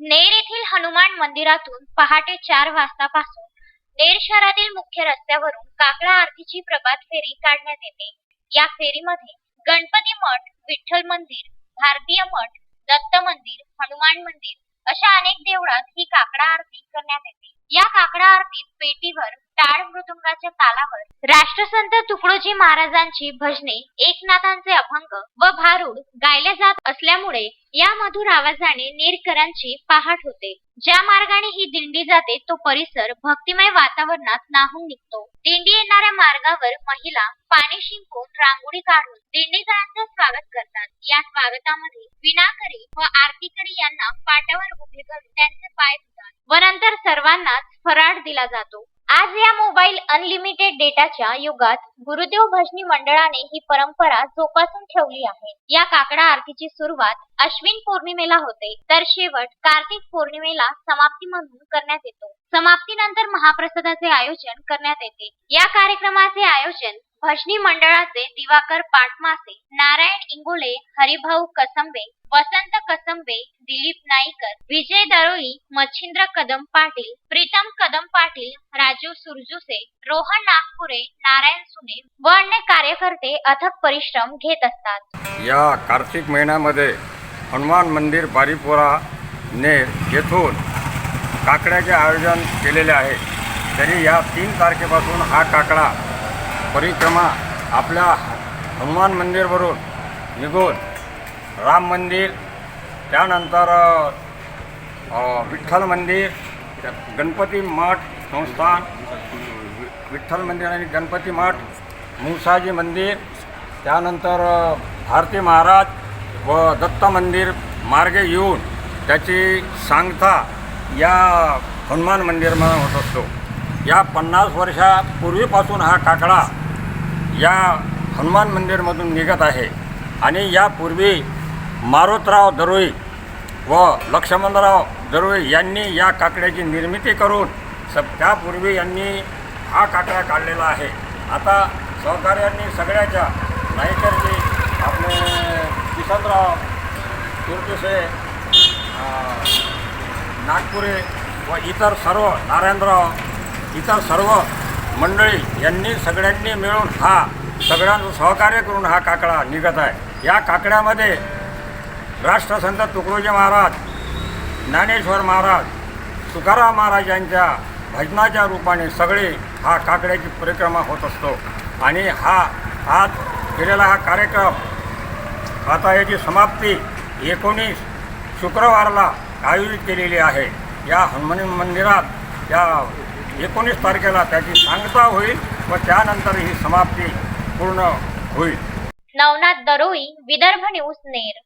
नेर येथील हनुमान मंदिरातून पहाटे चार वाजतापासून नेर शहरातील मुख्य रस्त्यावरून काकडा आरतीची प्रभात फेरी काढण्यात येते. या फेरीमध्ये गणपती मठ विठ्ठल मंदिर भारतीय मठ दत्त मंदिर हनुमान मंदिर अशा अनेक देवळात ही काकडा आरती करण्यात येते. या काकडा आरतीत पेटीवर टाळ मृदुंगाच्या तालावर राष्ट्रसंत तुकडोजी महाराजांची भजने एकनाथांचे अभंग व भारुड गायले जात असल्यामुळे या मधुर आवाजाने नेरकरांची पहाट होते. ज्या मार्गाने ही दिंडी जाते तो परिसर भक्तिमय वातावरणात नाहून निघतो. दिंडी अंगावर महिला पाणी शिंपून रांगोळी काढून दिंडीकरांचं स्वागत करतात. या स्वागतामध्ये विनाकरी व आरतीकरी यांना पाटावर उभे करून त्यांचे पाय धुतात. व नंतर सर्वांनाच फराळ दिला जातो. आज या मोबाईल अनलिमिटेड डेटाच्या युगात गुरुदेव भजनी मंडळाने ही परंपरा जोपासून ठेवली आहे. या काकडा आरतीची सुरुवात अश्विन पौर्णिमेला होते. तर शेवट कार्तिक पौर्णिमेला समाप्ती म्हणून करण्यात येतो. समाप्तीनंतर महाप्रसादाचे आयोजन करण्यात येते. या कार्यक्रमाचे आयोजन भजनी मंडळाचे दिवाकर पाटमासे नारायण इंगोले हरिभाऊ कसंबे वसंत कसंबे दिलीप नाईकर विजय दरोई मच्छिंद्र कदम पाटील प्रीतम कदम पाटील राजू सुरजुसे रोहन नागपुरे नारायण सुने व अन्य कार्यकर्ते अथक परिश्रम घेत असतात. या कार्तिक महिन्यामध्ये हनुमान मंदिर बारीपुरा ने येथून काकड्याचे आयोजन केलेले आहे. तरी या तीन तारखेपासून हा काकडा परिक्रमा आपल्या हनुमान मंदिरवरून निघून राम मंदिर त्यानंतर विठ्ठल मंदिर त्या गणपती मठ संस्थान विठ्ठल मंदिर आणि गणपती मठ मुसाजी मंदिर त्यानंतर भारती महाराज व दत्त मंदिर मार्गे येऊन त्याची सांगता या हनुमान मंदिरमध्ये होत असतो. या पन्नास वर्षापूर्वीपासून हा काकडा या हनुमान मंदिरमधून निघत आहे. आणि यापूर्वी मारुतराव दरोई व लक्ष्मणराव दरोई यांनी या काकड्याची निर्मिती करून स त्यापूर्वी यांनी हा काकडा काढलेला आहे. आता सहकार्यांनी सगळ्याच्या नाईकरजी आपले किसनराव तुर्तुसे नागपुरे व इतर सर्व नारायणराव इतर सर्व मंडळी यांनी सगळ्यांनी मिळून हा सगळ्यांचं सहकार्य करून हा काकडा निघत आहे. या काकड्यामध्ये राष्ट्रसंत तुकडोजी महाराज ज्ञानेश्वर महाराज तुकाराम महाराज यांच्या भजनाच्या रूपाने सगळे हा काकड्याची परिक्रमा होत असतो. आणि हा आज केलेला हा कार्यक्रम आता याची समाप्ती एकोणीस शुक्रवारला आयोजित केलेली आहे. या हनुमान मंदिरात या एकोणीस तारखेला त्याची सांगता होईल व त्यानंतर ही समाप्ती पूर्ण होईल. नवनाथ दरोई विदर्भ न्यूज नेर.